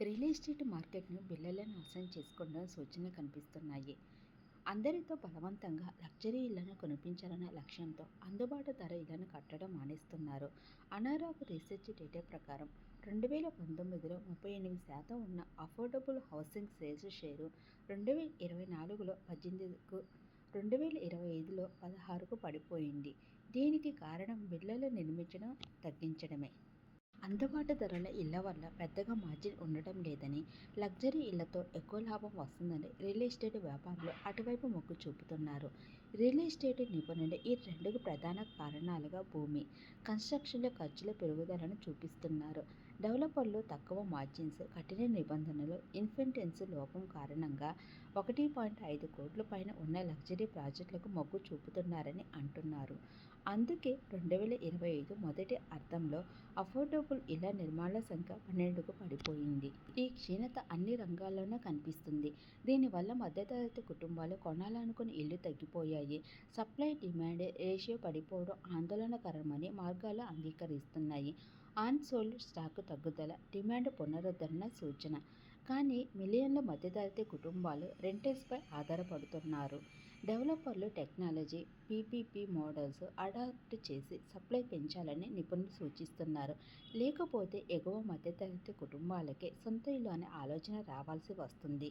Real estate మార్కెట్ను బిల్లులను నాశనం చేసుకున్న సూచనలు కనిపిస్తున్నాయి. అందరితో బలవంతంగా లగ్జరీ ఇళ్ళను కొనిపించాలనే లక్ష్యంతో అందుబాటు ధర ఇళ్ళను కట్టడం మానేస్తున్నారు. అనారాకు రీసెర్చ్ డేటా ప్రకారం రెండు వేల పంతొమ్మిదిలో ముప్పై ఎనిమిది శాతం ఉన్న అఫోర్డబుల్ హౌసింగ్ సేల్స్ షేరు రెండు వేల ఇరవై నాలుగులో పద్దెనిమిదికు రెండు వేల ఇరవై ఐదులో పదహారుకు పడిపోయింది. దీనికి కారణం బిల్లలు నిర్మించడం తగ్గించడమే. అందుబాటు ధరల ఇళ్ళ వల్ల పెద్దగా మార్జిన్ ఉండటం లేదని లగ్జరీ ఇళ్ళతో ఎక్కువ లాభం వస్తుందని రియల్ ఎస్టేట్ వ్యాపారులు అటువైపు మొగ్గు చూపుతున్నారు. రియల్ ఎస్టేట్ నిపుణులు ఈ రెండు ప్రధాన కారణాలుగా భూమి కన్స్ట్రక్షన్ల ఖర్చుల పెరుగుదలను చూపిస్తున్నారు. డెవలపర్లు తక్కువ మార్జిన్స్ కఠిన నిబంధనలు ఇన్ఫెంటెన్స్ లోపం కారణంగా ఒకటి పాయింట్ ఐదు కోట్ల పైన ఉన్న లగ్జరీ ప్రాజెక్టులకు మొగ్గు చూపుతున్నారని అంటున్నారు. అందుకే రెండు వేల ఇరవై ఐదు మొదటి అర్థంలో అఫోర్డబుల్ ఇళ్ళ నిర్మాణాల సంఖ్య పన్నెండుకు పడిపోయింది. ఈ క్షీణత అన్ని రంగాల్లోనూ కనిపిస్తుంది. దీనివల్ల మధ్యతరగతి కుటుంబాలు కొనాలనుకుని ఇల్లు తగ్గిపోయాయి. సప్లై డిమాండ్ రేషియో పడిపోవడం ఆందోళనకరమని మార్గాలు అంగీకరిస్తున్నాయి. ఆన్సోల్డ్ స్టాక్ తగ్గుదల డిమాండ్ పునరుద్ధరణ సూచన. కానీ మిలియన్ల మధ్యతరగతి కుటుంబాలు రెంటల్స్పై ఆధారపడుతున్నారు. డెవలపర్లు టెక్నాలజీ పీపీపీ మోడల్స్ అడాప్ట్ చేసి సప్లై పెంచాలని నిపుణులు సూచిస్తున్నారు. లేకపోతే ఎగువ మధ్యతరగతి కుటుంబాలకే సొంత ఇల్లు అనే ఆలోచన రావాల్సి వస్తుంది.